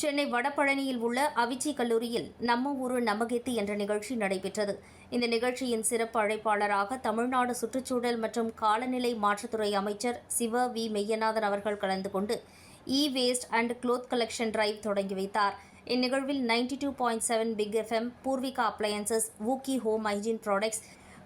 சென்னை வடபழனியில் உள்ள அவிச்சி கல்லூரியில் நம்ம ஊரு நமகெத்தி என்ற நிகழ்ச்சி நடைபெற்றது. இந்த நிகழ்ச்சியின் சிறப்பு அழைப்பாளராக தமிழ்நாடு சுற்றுச்சூழல் மற்றும் காலநிலை மாற்றத்துறை அமைச்சர் சிவ வி மெய்யநாதன் அவர்கள் கலந்து கொண்டு e waste and cloth collection drive தொடங்கி வைத்தார். இந்நிகழ்வில் ninety two point seven Big FM Poorvika appliances Vooki home hygiene products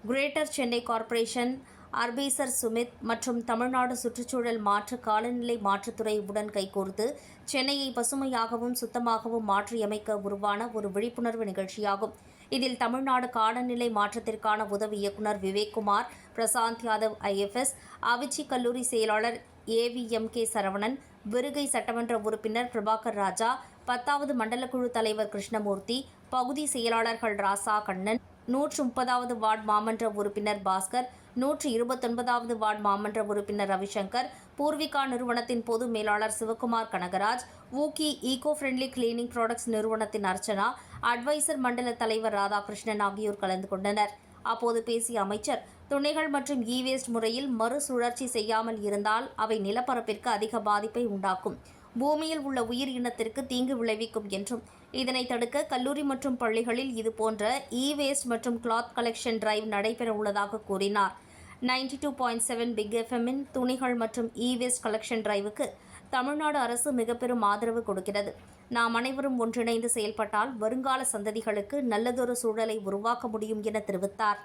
greater Chennai corporation Urbaser Sumeet மற்றும் தமிழ்நாடு சுற்றுச்சூழல் மாற்று காலநிலை மாற்றுத்துறை உடன் கைகோர்த்து சென்னையை பசுமையாகவும் சுத்தமாகவும் மாற்றியமைக்க உருவான ஒரு விழிப்புணர்வு நிகழ்ச்சியாகும். இதில் தமிழ்நாடு காலநிலை மாற்றத்திற்கான உதவி இயக்குனர் விவேக்குமார் பிரசாந்த் யாதவ் ஐஎஃப்எஸ் அவிச்சி கல்லூரி செயலாளர் ஏவிஎம்கே சரவணன் விருகை சட்டமன்ற உறுப்பினர் பிரபாகர் ராஜா பத்தாவது மண்டலக்குழு தலைவர் கிருஷ்ணமூர்த்தி பகுதி செயலாளர்கள் ராசா கண்ணன் நூற்று முப்பதாவது வார்டு மாமன்ற உறுப்பினர் பாஸ்கர் நூற்று இருபத்தொன்பதாவது வார்டு மாமன்ற உறுப்பினர் ரவிசங்கர் பூர்விகா நிறுவனத்தின் பொது மேலாளர் சிவகுமார் கனகராஜ் ஊக்கி ஈகோ ஃப்ரெண்ட்லி கிளீனிங் ப்ராடக்ட்ஸ் நிறுவனத்தின் அர்ச்சனா அட்வைசர் மண்டல தலைவர் ராதாகிருஷ்ணன் ஆகியோர் கலந்து கொண்டனர். அப்போது பேசிய அமைச்சர் துணைகள் மற்றும் இ வேஸ்ட் முறையில் மறுசுழற்சி செய்யாமல் இருந்தால் அவை நிலப்பரப்பிற்கு அதிக பாதிப்பை உண்டாக்கும். பூமியில் உள்ள உயிர் இனத்திற்கு தீங்கு விளைவிக்கும் என்றும் இதனை தடுக்க கல்லூரி மற்றும் பள்ளிகளில் இதுபோன்ற இ வேஸ்ட் மற்றும் கிளாத் கலெக்ஷன் டிரைவ் நடைபெற உள்ளதாக கூறினார். Ninety two point seven Big எஃப்எம்மின் துணிகள் மற்றும் இ வேஸ்ட் கலெக்ஷன் டிரைவுக்கு தமிழ்நாடு அரசு மிகப்பெரும் ஆதரவு கொடுக்கிறது. நாம் அனைவரும் ஒன்றிணைந்து செயல்பட்டால் வருங்கால சந்ததிகளுக்கு நல்லதொரு சூழலை உருவாக்க முடியும் என தெரிவித்தார்.